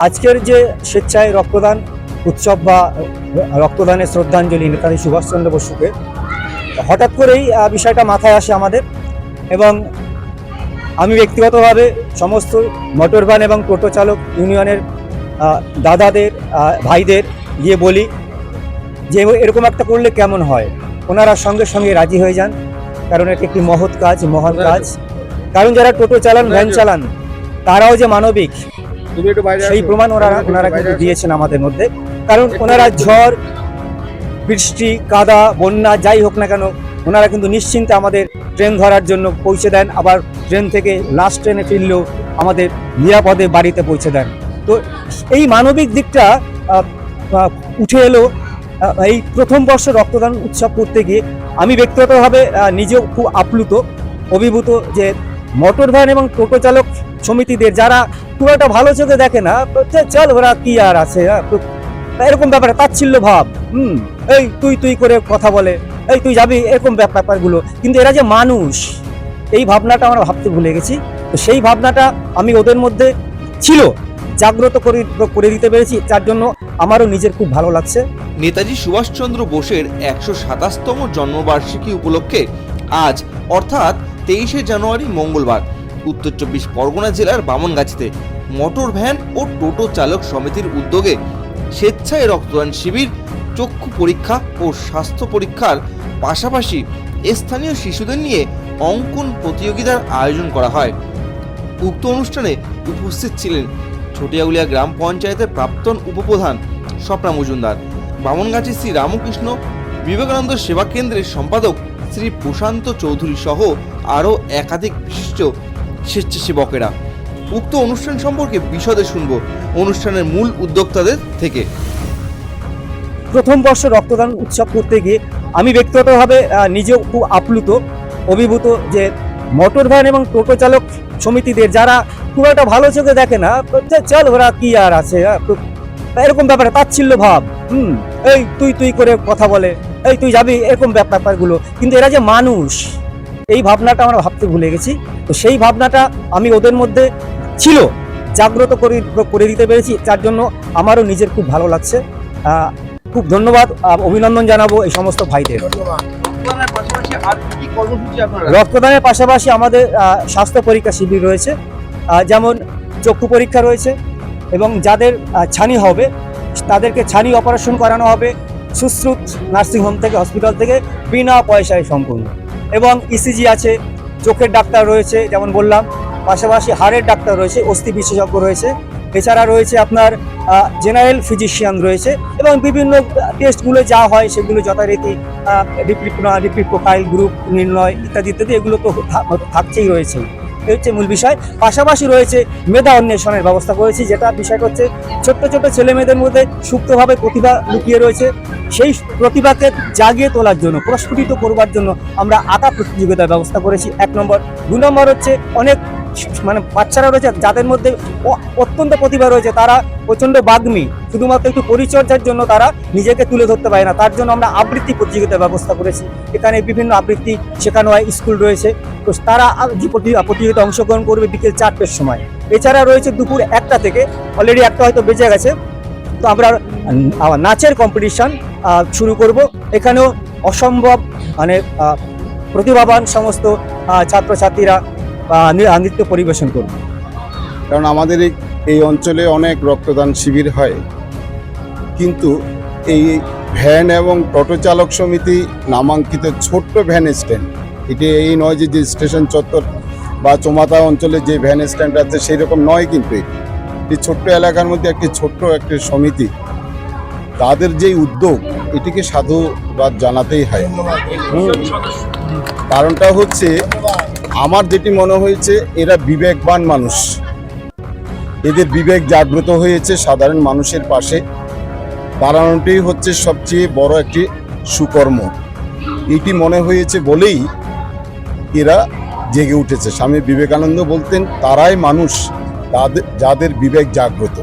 আজকের যে স্বেচ্ছায় রক্তদান উৎসব বা রক্তদানের শ্রদ্ধাঞ্জলি নেতাজি সুভাষচন্দ্র বসুকে হঠাৎ করেই বিষয়টা মাথায় আসে আমাদের এবং আমি ব্যক্তিগতভাবে সমস্ত মোটর ভ্যান এবং টোটো চালক ইউনিয়নের দাদাদের ভাইদের গিয়ে বলি যে এরকম একটা করলে কেমন হয়? ওনারা সঙ্গে সঙ্গে রাজি হয়ে যান কারণ এটা একটি মহৎ কাজ মহান কাজ। কারণ যারা টোটো চালান ভ্যান চালান তারাও যে মানবিক সেই প্রমাণ ওনারা ওনারা কিন্তু দিয়েছেন আমাদের মধ্যে। কারণ ওনারা ঝড় বৃষ্টি কাদা বন্যা যাই হোক না কেন ওনারা কিন্তু নিশ্চিন্তে আমাদের ট্রেন ধরার জন্য পৌঁছে দেন। আবার ট্রেন থেকে লাস্ট ট্রেনে ফিরলেও আমাদের নিরাপদে বাড়িতে পৌঁছে দেন। তো এই মানবিক দিকটা উঠে এলো এই প্রথম বর্ষ রক্তদান উৎসব করতে গিয়ে আমি ব্যক্তিগতভাবে নিজেও খুব আপ্লুত অভিভূত যে মোটর ভ্যান এবং টোটো চালক সমিতিদের যারা খুব একটা ভালো চোখে দেখে না চল ওরা কি আর আছে হ্যাঁ, এরকম ব্যাপারে তাচ্ছিল্য ভাব হুম? এই তুই তুই করে কথা বলে এই তুই যাবি এরকম ব্যাপ- ব্যাপারগুলো। কিন্তু এরা যে মানুষ এই ভাবনাটা আমরা ভাবতে ভুলে গেছি। তো সেই ভাবনাটা আমি ওদের মধ্যে ছিল জাগ্রত করে করে দিতে পেরেছি। যার জন্য আমারও নিজের খুব ভালো লাগছে। নেতাজি সুভাষচন্দ্র বোসের একশো সাতাশতম জন্মবার্ষিকী উপলক্ষে আজ অর্থাৎ তেইশে জানুয়ারি মঙ্গলবার, উত্তর চব্বিশ পরগনা জেলার বামনগাছিতে। মোটর ভ্যান ও টোটো চালক সমিতির উদ্যোগে স্বেচ্ছায় রক্তদান শিবির, চক্ষু পরীক্ষা ও স্বাস্থ্য পরীক্ষার পাশাপাশি স্থানীয় শিশুদের নিয়ে অঙ্কন প্রতিযোগিতার আয়োজন করা হয়। উক্ত অনুষ্ঠানে উপস্থিত ছিলেন ছোটিয়াগুলিয়া গ্রাম পঞ্চায়েতের প্রাক্তন উপপ্রধান স্বপ্না মজুমদার, বামনগাছি শ্রী রামকৃষ্ণ বিবেকানন্দ সেবা কেন্দ্রের সম্পাদক শ্রী প্রশান্ত চৌধুরী সহ আরও একাধিক বিশিষ্ট স্বেচ্ছাসেবকেরা। উক্ত অনুষ্ঠান সম্পর্কে বিশদে শুনব অনুষ্ঠানের মূল উদ্যোক্তাদের থেকে। প্রথম বর্ষ রক্তদান উৎসব করতে গিয়ে আমি ব্যক্তিগতভাবে নিজেও খুব আপ্লুত, অভিভূত যে মোটর ভ্যান এবং টোটো চালক সমিতিদের যারা খুব একটা ভালো চোখে দেখে না চল ওরা কি আর আছে এরকম ব্যাপারে তাচ্ছিল্য ভাব, হুম, এই তুই তুই করে কথা বলে, এই তুই যাবি, এরকম ব্যাপারগুলো কিন্তু এরা যে মানুষ এই ভাবনাটা আমরা ভাবতে ভুলে গেছি। তো সেই ভাবনাটা আমি ওদের মধ্যে ছিল জাগ্রত করে করে দিতে পেরেছি। যার জন্য আমারও নিজের খুব ভালো লাগছে। খুব ধন্যবাদ অভিনন্দন জানাব এই সমস্ত ভাইদের। রক্তদানের পাশাপাশি আমাদের স্বাস্থ্য পরীক্ষা শিবির রয়েছে। যেমন চক্ষু পরীক্ষা রয়েছে এবং যাদের ছানি হবে তাদেরকে ছানি অপারেশন করানো হবে সুশ্রুত নার্সিংহোম থেকে হসপিটাল থেকে বিনা পয়সায় সম্পূর্ণ। এবং ইসিজি আছে, চোখের ডাক্তার রয়েছে, যেমন বললাম, পাশাপাশি হাড়ের ডাক্তার রয়েছে, অস্থি বিশেষজ্ঞ রয়েছে। এছাড়া রয়েছে আপনার জেনারেল ফিজিশিয়ান রয়েছে এবং বিভিন্ন টেস্টগুলো যা হয় সেগুলো যথারীতি রিপিট প্রোফাইল গ্রুপ নির্ণয় ইত্যাদি ইত্যাদি এগুলো তো থাকছেই রয়েছে। এই হচ্ছে মূল বিষয়। পাশাপাশি রয়েছে মেধা অন্বেষণের ব্যবস্থা করেছি, যেটা বিষয় হচ্ছে ছোট্ট ছোট্ট ছেলে মেয়েদের মধ্যে সুপ্তভাবে প্রতিভা লুকিয়ে রয়েছে। সেই প্রতিভাকে জাগিয়ে তোলার জন্য, প্রস্ফুটিত করবার জন্য আমরা আঁকা প্রতিযোগিতার ব্যবস্থা করেছি। এক নম্বর। দু নম্বর হচ্ছে অনেক মানে বাচ্চারা রয়েছে, যাদের মধ্যে অত্যন্ত প্রতিভা রয়েছে, তারা প্রচণ্ড বাগ্মী। শুধুমাত্র একটু পরিচর্যার জন্য তারা নিজেকে তুলে ধরতে পারে না। তার জন্য আমরা আবৃত্তি প্রতিযোগিতার ব্যবস্থা করেছি। এখানে বিভিন্ন আবৃত্তি শেখানো হয়, স্কুল রয়েছে। তো তারা প্রতিযোগিতা অংশগ্রহণ করবে বিকেল চারটের সময়। এছাড়া রয়েছে দুপুর একটা থেকে অলরেডি একটা হয়তো বেঁচে গেছে। তো আমরা নাচের কম্পিটিশন শুরু করব। এখানেও অসম্ভব মানে প্রতিভাবান সমস্ত ছাত্রছাত্রীরা নৃত্য পরিবেশন করবে। কারণ আমাদের এই অঞ্চলে অনেক রক্তদান শিবির হয়। কিন্তু এই ভ্যান এবং টোটো চালক সমিতি নামাঙ্কিত ছোট্ট ভ্যান স্ট্যান্ড, এটি এই নয় যে যে স্টেশন চত্বর বা চমাতা অঞ্চলে যে ভ্যান স্ট্যান্ড আছে সেই রকম নয় কিন্তু এই ছোট্ট এলাকার মধ্যে একটি ছোট্ট একটি সমিতি। তাদের যে উদ্যোগ, এটিকে সাধুবাদ জানাতেই হয়। কারণটা হচ্ছে আমার যেটি মনে হয়েছে, এরা বিবেকবান মানুষ। এদের বিবেক জাগ্রত হয়েছে সাধারণ মানুষের পাশে। দাঁড়ানোটাই হচ্ছে সবচেয়ে বড় একটি সুকর্ম। এটি মনে হয়েছে বলেই এরা জেগে উঠেছে। স্বামী বিবেকানন্দ বলতেন, তারাই মানুষ, তাদের যাদের বিবেক জাগ্রত।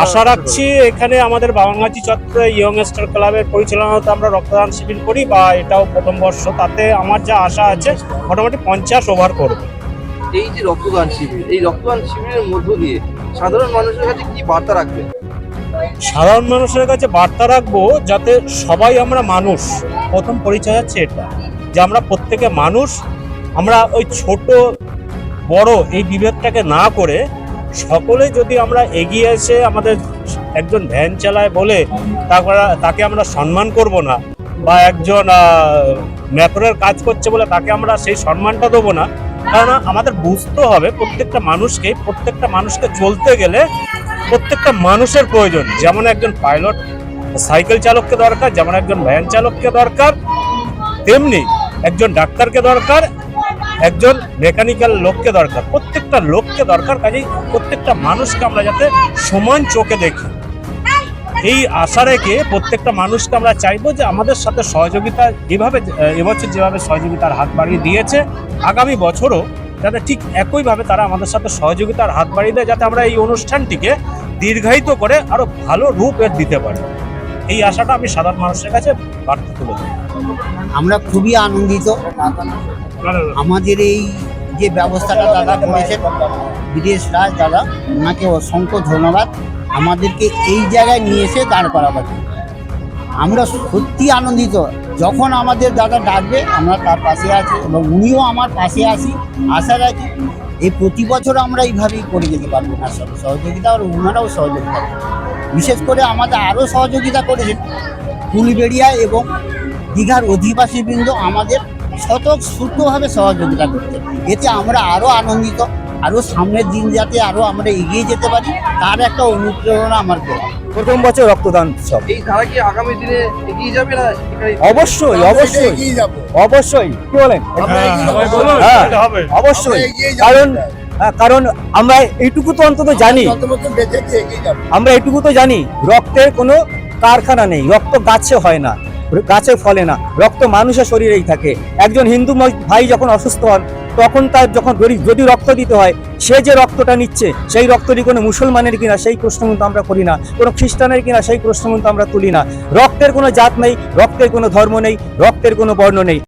আশা রাখছি এখানে আমাদের বাবাঙ্গাচি চত্বরে ইয়ং স্টার ক্লাবের পরিচালনাতে আমরা রক্তদান শিবির করি বা এটাও প্রথম বর্ষ। তাতে আমার যা আশা আছে মোটামুটি পঞ্চাশ ওভার করবে। এই যে রক্তদান শিবির এই রক্তদান শিবিরের মধ্য দিয়ে সাধারণ মানুষের কাছে কি বার্তা রাখবে সাধারণ মানুষের কাছে বার্তা রাখব যাতে সবাই আমরা মানুষ। প্রথম পরিচয় হচ্ছে এটা যে আমরা প্রত্যেকে মানুষ। আমরা ওই ছোট বড় এই বিভেদটাকে না করে সকলে যদি আমরা এগিয়ে এসে আমাদের একজন ভ্যান চালায় বলে তাকে আমরা সম্মান করব না, বা একজন ম্যাপরের কাজ করছে বলে তাকে আমরা সেই সম্মানটা দেবো না কারণ আমাদের বুঝতে হবে প্রত্যেকটা মানুষকে প্রত্যেকটা মানুষকে চলতে গেলে প্রত্যেকটা মানুষের প্রয়োজন। যেমন একজন পাইলট সাইকেল চালককে দরকার, যেমন একজন ভ্যান চালককে দরকার, তেমনি একজন ডাক্তারকে দরকার একজন মেকানিক্যাল লোককে দরকার। প্রত্যেকটা লোককে দরকার, কাজেই প্রত্যেকটা মানুষকে আমরা যাতে সমান চোখে দেখি। এই আশা রেখে প্রত্যেকটা মানুষকে আমরা চাইব যে আমাদের সাথে সহযোগিতা যেভাবে, এবছর যেভাবে সহযোগিতার হাত বাড়িয়ে দিয়েছে, আগামী বছরও যাতে ঠিক একইভাবে তারা আমাদের সাথে সহযোগিতার হাত বাড়িয়ে দেয়, যাতে আমরা এই অনুষ্ঠানটিকে দীর্ঘায়িত করে আরও ভালো রূপ এর দিতে পারি। এই আশাটা আমি সাধারণ মানুষের কাছে বার্তা তুলে দেবো আমরা খুবই আনন্দিত। আমাদের এই যে ব্যবস্থাটা দাদা করেছেন, বিদেশ রাজ দাদা, ওনাকে অসংখ্য ধন্যবাদ। আমাদেরকে এই জায়গায় নিয়ে এসে দাঁড় করাবার। আমরা সত্যি আনন্দিত। যখন আমাদের দাদা ডাকবে, আমরা তার পাশে আছি এবং উনিও আমার পাশে আছি, আশা রাখি এই প্রতি বছর আমরা এইভাবেই করে যেতে পারব ওনার সাথে সহযোগিতা আর ওনারাও সহযোগিতা। বিশেষ করে আমাদের আরও সহযোগিতা করেছেন। ফুলবেড়িয়া এবং দীঘার অধিবাসীবৃন্দ আমাদের শতক সূক্ষ্মভাবে সহযোগিতা করতে। এতে আমরা আরও আনন্দিত আরও সামনের দিন যাতে আরও আমরা এগিয়ে যেতে পারি তার একটা অনুপ্রেরণা আমার দেওয়া। প্রথম বছর রক্তদান উৎসব এই ধারা কি আগামী দিনে এগিয়ে যাবে না অবশ্যই অবশ্যই। অবশ্যই। কি বলেন? হ্যাঁ, হ্যাঁ। অবশ্যই। কারণ হ্যাঁ, কারণ আমরা এইটুকু তো অন্তত জানি। আমরা এইটুকু তো জানি রক্তের কোনো কারখানা নেই রক্ত গাছে হয় না। গাছে ফলে না, রক্ত মানুষের শরীরেই থাকে। একজন হিন্দু ভাই যখন অসুস্থ হন, তখন তার যখন যদি রক্ত দিতে হয়, সে যে রক্তটা নিচ্ছে, সেই রক্তটি কোনো মুসলমানের কিনা, সেই প্রশ্ন কিন্তু আমরা করি না। কোনো খ্রিস্টানের কিনা, সেই প্রশ্ন কিন্তু আমরা তুলি না। রক্তের কোনো জাত নেই, রক্তের কোনো ধর্ম নেই, রক্তের কোনো বর্ণ নেই।